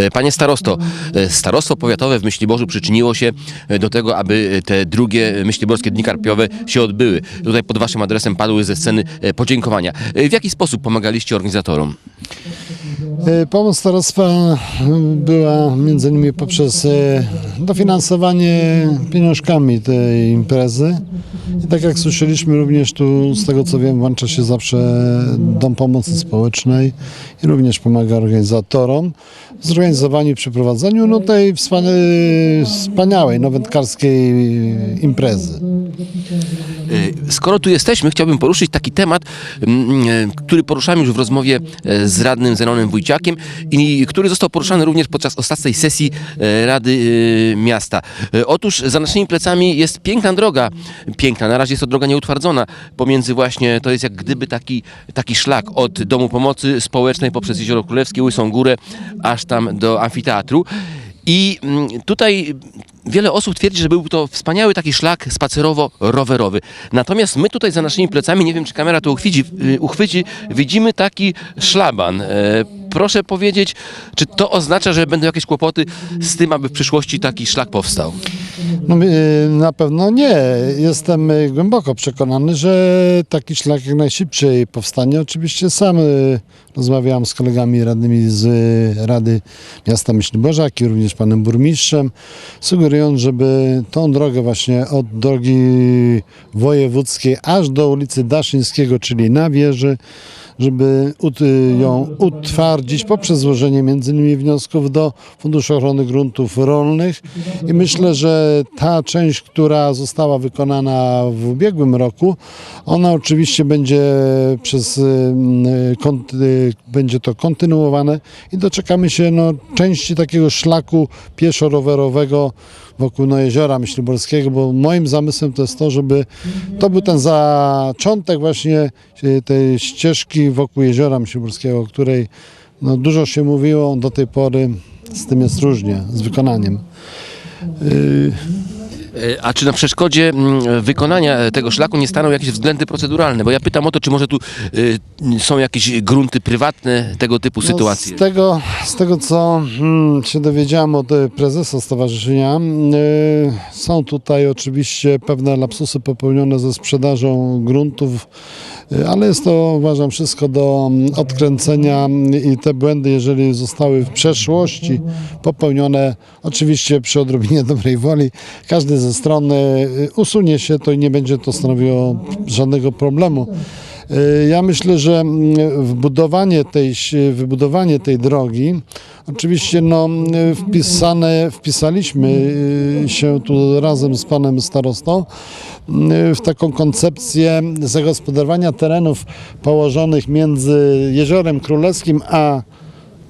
E, Panie starosto, e, starostwo powiatowe w Myśliborzu przyczyniło się e, do tego, aby te drugie Myśliborskie Dni Karpiowe się odbyły. Tutaj pod waszym adresem padły ze sceny podziękowania. W jaki sposób pomagaliście organizatorom? E, Pomoc starostwa e, była między innymi poprzez e, dofinansowanie pieniążkami tej imprezy. I tak jak słyszeliśmy również tu, z tego co wiem, włącza się zawsze Dom Pomocy Społecznej i również pomaga organizatorom w zorganizowaniu i przeprowadzeniu no, tej wspania- wspaniałej, nowętkarskiej imprezy. E, Skoro tu jesteśmy, chciałbym poruszyć taki temat, mm, e, który poruszałem już w rozmowie e, z radnym Zenonem Wójciakiem i który został poruszany również podczas ostatniej sesji Rady Miasta. Otóż za naszymi plecami jest piękna droga, piękna, na razie jest to droga nieutwardzona, pomiędzy właśnie, to jest jak gdyby taki, taki szlak od Domu Pomocy Społecznej poprzez Jezioro Królewskie, Łysą Górę, aż tam do amfiteatru. I mm, tutaj wiele osób twierdzi, że był to wspaniały taki szlak spacerowo-rowerowy. Natomiast my tutaj za naszymi plecami, nie wiem czy kamera to uchwyci, y, uchwyci widzimy taki szlaban. E, Proszę powiedzieć, czy to oznacza, że będą jakieś kłopoty z tym, aby w przyszłości taki szlak powstał? No, y, na pewno nie. Jestem y, głęboko przekonany, że taki szlak jak najszybciej powstanie. Oczywiście sam y, rozmawiałem z kolegami radnymi z Rady Miasta Myśliborza, jak i również panem burmistrzem, sugerując, żeby tą drogę właśnie od drogi wojewódzkiej aż do ulicy Daszyńskiego, czyli na wieży, żeby ją utwardzić poprzez złożenie innymi wniosków do Funduszu Ochrony Gruntów Rolnych. I myślę, że ta część, która została wykonana w ubiegłym roku, ona oczywiście będzie przez kont, y, będzie to kontynuowane i doczekamy się no, części takiego szlaku pieszo-rowerowego wokół no, jeziora Myśliborskiego, bo moim zamysłem to jest to, żeby to był ten zaczątek właśnie y, tej ścieżki wokół jeziora Myśliborskiego, o której no, dużo się mówiło do tej pory, z tym jest różnie, z wykonaniem. Y, E, A czy na przeszkodzie mm, wykonania e, tego szlaku nie staną jakieś względy proceduralne? Bo ja pytam o to, czy może tu y, są jakieś grunty prywatne, tego typu sytuacje? No, z, tego, z tego, co mm, się dowiedziałem od e, prezesa stowarzyszenia, są tutaj oczywiście pewne lapsusy popełnione ze sprzedażą gruntów, ale jest to, uważam, wszystko do mm, odkręcenia i te błędy, jeżeli zostały w przeszłości popełnione, oczywiście przy odrobinie dobrej woli, każdy ze stron e, usunie się to i nie będzie to stanowiło żadnego problemu. Y, Ja myślę, że mm, wbudowanie tej, wybudowanie tej drogi, oczywiście no, y, wpisane, wpisaliśmy y, się tu razem z panem starostą w taką koncepcję zagospodarowania terenów położonych między Jeziorem Królewskim a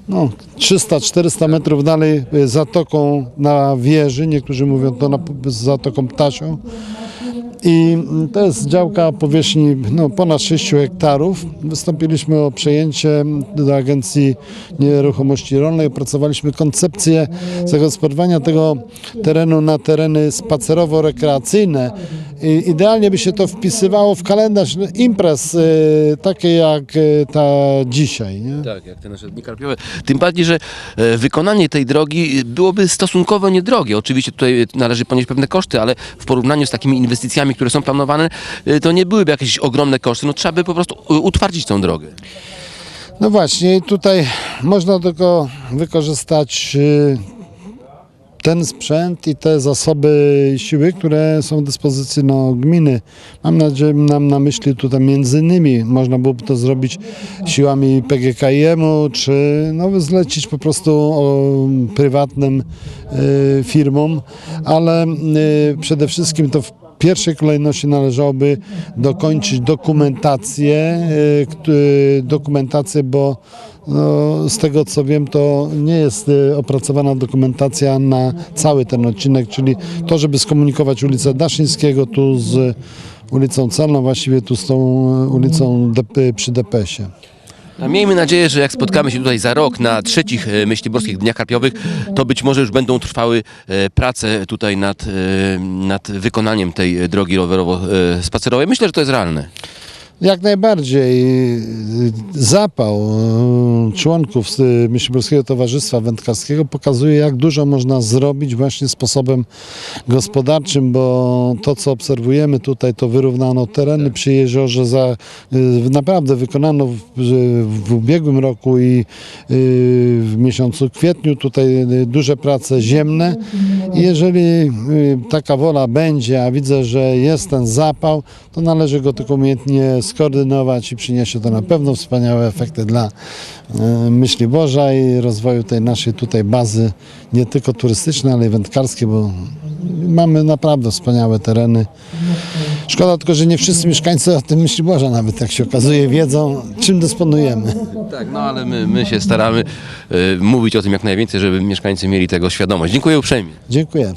no, 300-400 metrów dalej zatoką na wieży, niektórzy mówią to na, zatoką ptasią. I to jest działka powierzchni no, ponad 6 hektarów. Wystąpiliśmy o przejęcie do Agencji Nieruchomości Rolnej. Opracowaliśmy koncepcję zagospodarowania tego terenu na tereny spacerowo-rekreacyjne. Idealnie by się to wpisywało w kalendarz imprez, y, takie jak y, ta dzisiaj. Nie? Tak, jak te nasze dni karpiowe. Tym bardziej, że e, wykonanie tej drogi byłoby stosunkowo niedrogie. Oczywiście tutaj należy ponieść pewne koszty, ale w porównaniu z takimi inwestycjami, które są planowane, e, to nie byłyby jakieś ogromne koszty. No trzeba by po prostu e, utwardzić tą drogę. No właśnie, tutaj można tylko wykorzystać y, ten sprzęt i te zasoby siły, które są w dyspozycji no, gminy. Mam nadzieję, mam na myśli tutaj między innymi można byłoby to zrobić siłami PGKiM-u, czy no, zlecić po prostu o, prywatnym y, firmom, ale y, przede wszystkim to w pierwszej kolejności należałoby dokończyć dokumentację, y, kt- dokumentację, bo no, z tego co wiem, to nie jest y, opracowana dokumentacja na cały ten odcinek, czyli to, żeby skomunikować ulicę Daszyńskiego tu z ulicą Celną, właściwie tu z tą y, ulicą DP, przy DPS-ie. A miejmy nadzieję, że jak spotkamy się tutaj za rok na trzecich Myśliborskich Dniach Karpiowych, to być może już będą trwały prace tutaj nad, nad wykonaniem tej drogi rowerowo-spacerowej. Myślę, że to jest realne. Jak najbardziej zapał e, członków e, Myśliborskiego Towarzystwa Wędkarskiego pokazuje, jak dużo można zrobić właśnie sposobem gospodarczym, bo to, co obserwujemy tutaj, to wyrównano tereny przy jeziorze. Za, e, naprawdę wykonano w, w ubiegłym roku i w miesiącu kwietniu tutaj duże prace ziemne. I jeżeli taka wola będzie, a widzę, że jest ten zapał, to należy go tylko umiejętnie skoordynować i przyniesie to na pewno wspaniałe efekty dla e, myśli Boża i rozwoju tej naszej tutaj bazy, nie tylko turystycznej, ale i wędkarskiej, bo mamy naprawdę wspaniałe tereny. Szkoda tylko, że nie wszyscy mieszkańcy o tym myśli Boża nawet, jak się okazuje, wiedzą, czym dysponujemy. Tak, no ale my, my się staramy e, mówić o tym jak najwięcej, żeby mieszkańcy mieli tego świadomość. Dziękuję uprzejmie. Dziękuję.